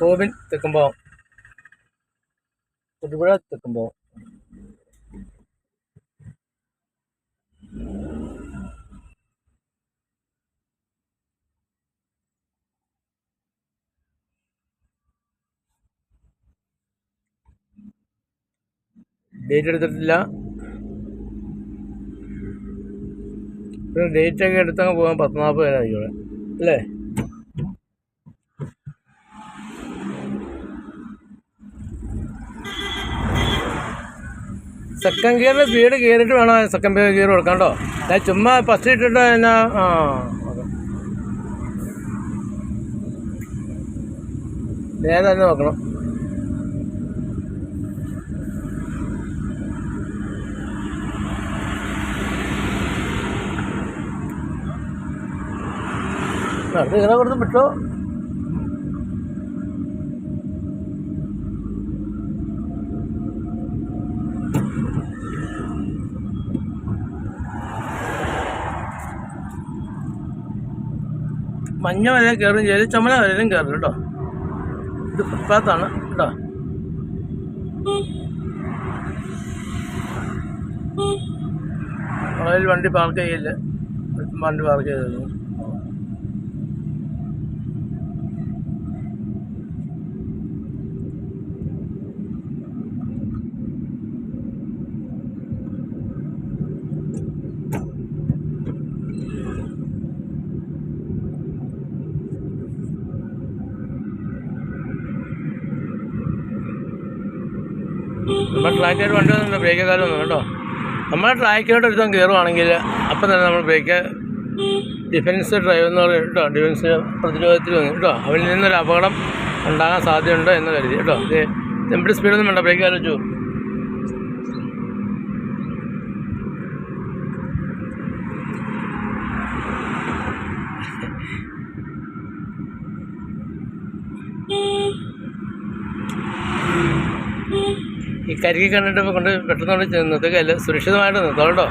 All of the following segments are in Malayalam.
കോവിൻ തെക്കുമ്പോ തൊടുപുഴ തെക്കുമ്പോ. ഡേറ്റ് എടുത്തിട്ടില്ല. ഡേറ്റ് ഒക്കെ എടുത്തങ്ങ് പോകാൻ പത്ത് നാൽപ്പത് പേരായിരിക്കും അല്ലേ? സെക്കൻഡ് ഗിയറിൽ സ്പീഡ് കയറിയിട്ട് വേണം സെക്കൻഡ് ഗിയർ കൊടുക്കാം കേട്ടോ ഞാൻ ചുമ്മാ ഫസ്റ്റ് ഇട്ടിട്ട് എന്നാ ആ നേരെ തന്നെ നോക്കണം. അത് ഇങ്ങനെ കൊടുത്ത് വിട്ടോ. മഞ്ഞ വരെ കയറും ചെയ്ത് ചുമല വരെയും കയറും കേട്ടോ. ഇത് ഫുട്പാത്താണ് കേട്ടോ. വണ്ടി പാർക്ക് ചെയ്യില്ല വണ്ടി പാർക്ക് ചെയ്തിരുന്നു നമ്മുടെ ട്രാക്കിലോട്ട് വണ്ടി വന്നിട്ടുണ്ട് ബ്രേക്ക് കാലം ഒന്നും കേട്ടോ. നമ്മൾ ട്രാക്കിലോട്ട് ഒരുത്തം കയറുവാണെങ്കിൽ അപ്പം തന്നെ നമ്മൾ ബ്രേക്ക് ഡിഫൻസ് ഡ്രൈവ് എന്ന് പറയും കേട്ടോ. ഡിഫൻസ് പ്രതിരോധത്തിൽ വന്നു കേട്ടോ. അവരിൽ നിന്നൊരു അപകടം ഉണ്ടാകാൻ സാധ്യതയുണ്ടോ എന്ന് കരുതി കേട്ടോ. ഇത് നമ്മുടെ സ്പീഡൊന്നും വേണ്ട. ബ്രേക്ക് കാലം വെച്ചു ഈ കരിക്ക് കണ്ടിട്ട് കൊണ്ട് പെട്ടെന്ന് കൊണ്ട് നിർത്തുകയല്ല സുരക്ഷിതമായിട്ട് നിർത്താം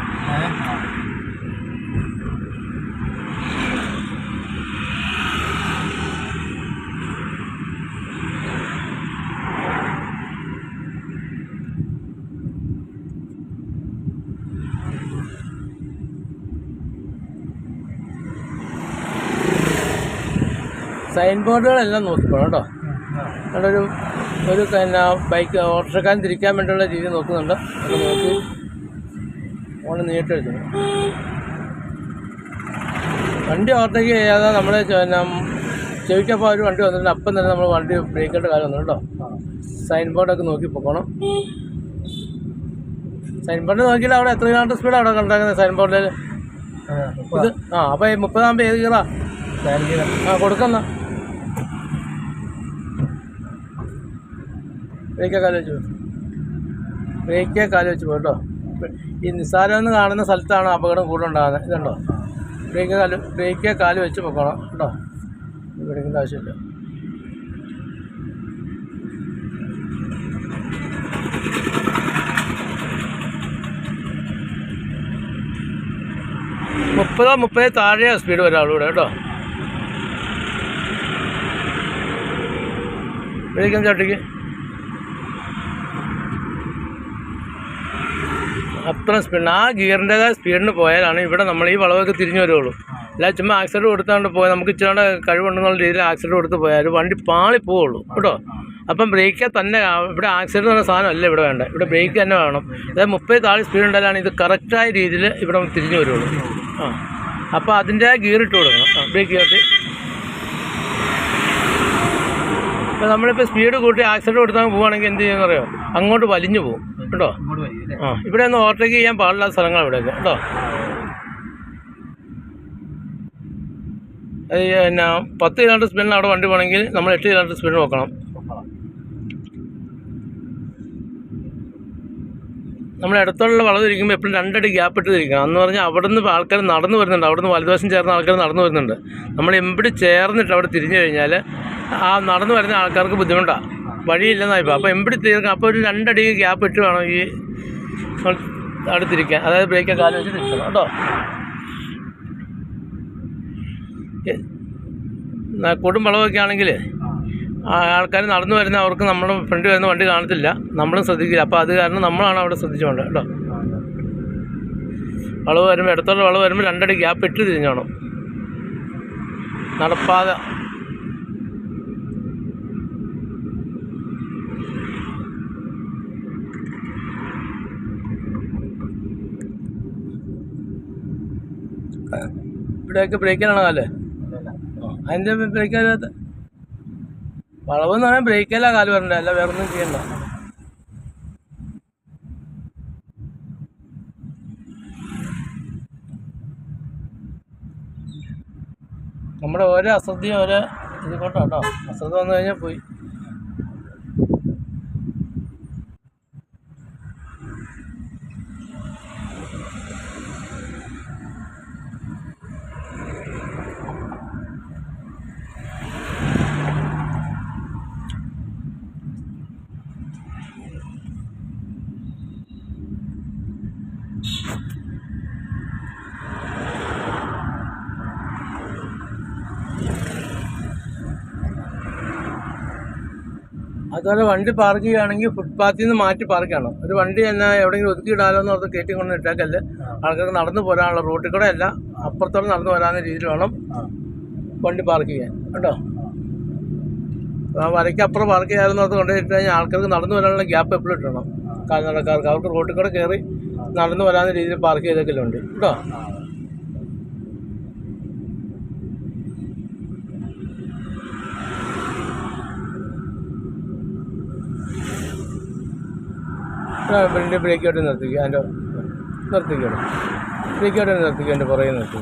സൈൻ ബോർഡുകളെല്ലാം നോക്കിക്കോളാം കേട്ടോ? അവിടെ ഒരു പിന്നെ ബൈക്ക് ഓട്ടോക്കാരൻ തിരിക്കാൻ വേണ്ടിയുള്ള രീതി നോക്കുന്നുണ്ട്. അത് നോക്കി ഓണ് നീട്ടെടുത്തു വണ്ടി ഓവർടേക്ക് ചെയ്യാതെ നമ്മൾ പിന്നെ ചെവിക്കപ്പോൾ ഒരു വണ്ടി വന്നിട്ടുണ്ട്. അപ്പം തന്നെ നമ്മൾ വണ്ടി ബ്രേക്കിട്ട് കാര്യം വന്നു കേട്ടോ. സൈൻ ബോർഡൊക്കെ നോക്കി പോകണം സൈൻ ബോർഡ് നോക്കിയിട്ട് അവിടെ എത്ര കിലോമീറ്റർ സ്പീഡ് അവിടെ കണ്ടേക്കുന്നത് സൈൻ ബോർഡിൽ ഇത് ആ അപ്പോൾ മുപ്പതാകുമ്പോൾ ഏത് കീറാ ആ? കൊടുക്കുന്ന ബ്രേക്കേ കാലം വെച്ച് ബ്രേക്കേ കാലം വെച്ച് കേട്ടോ. ഈ നിസ്സാരം എന്ന് കാണുന്ന സ്ഥലത്താണ് അപകടം കൂടുതലുണ്ടാകുന്നത്. ഇതുണ്ടോ? ബ്രേക്കേ കാൽ ബ്രേക്കേ കാൽ വെച്ച് പൊക്കണം കേട്ടോ. ബ്രേക്കിന്റെ ആവശ്യമില്ല. മുപ്പതോ മുപ്പത് താഴെയോ സ്പീഡ് വരാവുള്ളൂ ഇവിടെ കേട്ടോ. ബ്രേക്കും ചട്ടിക്ക് അത്ര സ്പീഡ് ആ ഗിയറിന്റെതായ സ്പീഡിന് പോയാലാണ് ഇവിടെ നമ്മൾ ഈ വളവൊക്കെ തിരിഞ്ഞു വരുള്ളൂ. അല്ല ചുമ്മാ ആക്സിഡന്റ് കൊടുത്താണ്ട് പോയാൽ നമുക്ക് ഇച്ചിരി കഴിവുണ്ടെന്നുള്ള രീതിയിൽ ആക്സിഡന്റ് കൊടുത്ത് പോയാൽ വണ്ടി പാളി പോവുള്ളൂ കേട്ടോ? അപ്പം ബ്രേക്ക് തന്നെ ഇവിടെ ആക്സിഡന്റ് എന്ന സാധനം അല്ല ഇവിടെ വേണ്ട ഇവിടെ ബ്രേക്ക് തന്നെ വേണം. അതായത് മുപ്പത് താഴെ സ്പീഡ് ഉണ്ടായാലാണ് ഇത് കറക്റ്റായ രീതിയിൽ ഇവിടെ തിരിഞ്ഞു വരുള്ളൂ. ആ. അപ്പോൾ അതിന്റെ ഗിയർ ഇട്ട് കൊടുക്കണം. ബ്രേക്ക് ചേർത്ത് ഇപ്പോൾ നമ്മളിപ്പോൾ സ്പീഡ് കൂട്ടി ആക്സിഡന്റ് കൊടുത്താൽ പോവുകയാണെങ്കിൽ എന്ത് ചെയ്യുന്നറിയോ? അങ്ങോട്ട് വലിഞ്ഞു പോകും കേട്ടോ? ആ ഇവിടെ ഒന്നും ഓവർടേക്ക് ചെയ്യാൻ പാടില്ലാത്ത സ്ഥലങ്ങളാണ് ഇവിടെ കേട്ടോ? അത് പിന്നെ പത്ത് കിലോമീറ്റർ സ്പീഡിന് അവിടെ വണ്ടി പോകണമെങ്കിൽ നമ്മൾ എട്ട് കിലോമീറ്റർ സ്പീഡ് നോക്കണം. നമ്മൾ അടുത്തുള്ള വളവ് തിരിക്കുമ്പോൾ എപ്പോഴും രണ്ടടി ഗ്യാപ്പ് ഇട്ടിരിക്കണം എന്ന് പറഞ്ഞാൽ അവിടെ നിന്ന് ആൾക്കാർ നടന്നു വരുന്നുണ്ട്. അവിടെ നിന്ന് വലതുവശം ചേർന്ന ആൾക്കാർ നടന്നു വരുന്നുണ്ട്. നമ്മൾ എമ്പിടി ചേർന്നിട്ട് അവിടെ തിരിഞ്ഞു കഴിഞ്ഞാൽ ആ നടന്നു വരുന്ന ആൾക്കാർക്ക് ബുദ്ധിമുട്ടാണ് വഴിയില്ലെന്നായിപ്പോൾ അപ്പോൾ എമ്പിടി തീർക്കാം അപ്പോൾ ഒരു രണ്ടടി ഗ്യാപ്പ് ഇട്ട് വേണം ഈ അടുത്തിരിക്കാൻ. അതായത് ബ്രേക്ക് കാലം വെച്ച് തിരിച്ചണം കേട്ടോ. കൊടും വളവൊക്കെ ആണെങ്കിൽ ആൾക്കാർ നടന്നു വരുന്ന അവർക്ക് നമ്മുടെ ഫ്രണ്ട് വരുന്ന വണ്ടി കാണത്തില്ല. നമ്മളും ശ്രദ്ധിക്കില്ല. അപ്പോൾ അത് കാരണം നമ്മളാണ് അവിടെ ശ്രദ്ധിച്ചുകൊണ്ട് കേട്ടോ. വളവ് വരുമ്പോൾ ഇടത്തോട്ട് വളവ് വരുമ്പോൾ രണ്ടടി ഗ്യാപ്പ് ഇട്ട് തിരിഞ്ഞോണം. നടപ്പാതെ ഇവിടെയൊക്കെ ബ്രേക്കിലാണ് കാൽ. അതിന്റെ എന്ന് വളവെന്ന് പറഞ്ഞാൽ ബ്രേക്കല്ല കാൽ വരണ്ട അല്ല വേറെ ഒന്നും ചെയ്യണ്ട. നമ്മുടെ ഓരോ അശ്രദ്ധയും ഓരോ ഇത് കൊണ്ടാട്ടോ അശ്രദ്ധ വന്നു കഴിഞ്ഞാൽ പോയി. അതുപോലെ വണ്ടി പാർക്ക് ചെയ്യുകയാണെങ്കിൽ ഫുട്പാത്തിൽ നിന്ന് മാറ്റി പാർക്ക് ചെയ്യണം. ഒരു വണ്ടി തന്നെ എവിടെയെങ്കിലും ഒതുക്കി ഇടാലോ എന്ന് ഓർത്ത് കയറ്റി കൊണ്ട് ഇട്ടേക്കല്ല്. ആൾക്കാർക്ക് നടന്നു പോരാനുള്ള റോട്ടിൽ കൂടെ അല്ല അപ്പുറത്തോടെ നടന്നു വരാവുന്ന രീതിയിൽ വേണം വണ്ടി പാർക്ക് ചെയ്യാൻ. കേട്ടോ? ആ വരയ്ക്ക് അപ്പുറം പാർക്ക് ചെയ്യാമെന്ന് ഓർത്ത് കൊണ്ടുപോയിട്ട് കഴിഞ്ഞാൽ ആൾക്കാർക്ക് നടന്നു വരാനുള്ള ഗ്യാപ്പ് എപ്പോഴും ഇട്ടണം കാൽനടക്കാർക്ക്. അവർക്ക് റോട്ടിൽ കൂടെ കയറി നടന്നു വരാവുന്ന രീതിയിൽ പാർക്ക് ചെയ്തൊക്കെ ഉണ്ട് കേട്ടോ? വണ്ടി ബ്രേക്ക് ഔട്ട് നിർത്തിക്കുക അതിന്റെ നിർത്തിക്കണം. ബ്രേക്ക് ഔട്ട് നിർത്തിക്കുക എന്റെ പുറകെ നിർത്തി.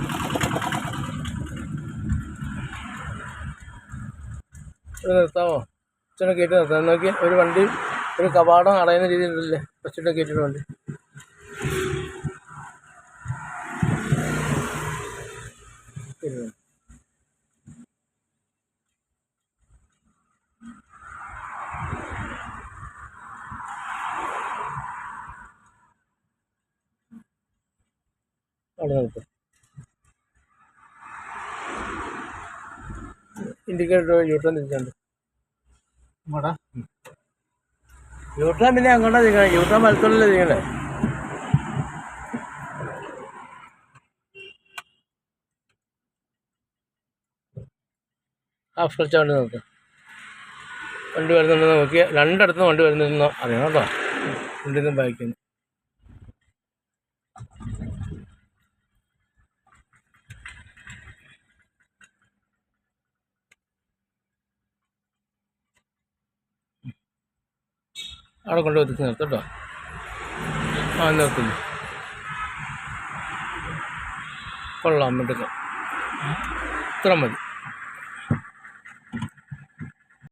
നിർത്താമോ? അച്ഛനെ കയറ്റി നിർത്താം. നോക്കി ഒരു വണ്ടി ഒരു കവാടം അടയുന്ന രീതിയിലല്ലേ വെച്ചിട്ട് കയറ്റിയിട്ട് വണ്ടി. ശരി. ഇൻഡിക്കേറ്റർ യൂട്ടേൺ തിരിച്ചുണ്ട് യൂട്ടേൺ പിന്നെ അങ്ങോട്ടാ തിരിക്കണേ യൂട്ടേൺ വലത്തോടല്ലേ തിരിക്കണേ ഹാഫ് ക്ലച്ച വണ്ടി നോക്ക്. വണ്ടി വരുന്നുണ്ടെന്ന് നോക്കി രണ്ടിടത്തും വണ്ടി വരുന്നുണ്ടെന്ന് അറിയണം കേട്ടോ. വണ്ടിയിൽ നിന്ന് ബാക്കിൽ അവിടെ കൊണ്ട് ഒതുക്കി നിർത്തും കേട്ടോ. ആ നിർത്തുന്നു. കൊള്ളാം മിടുക്കം ഇത്ര മതി.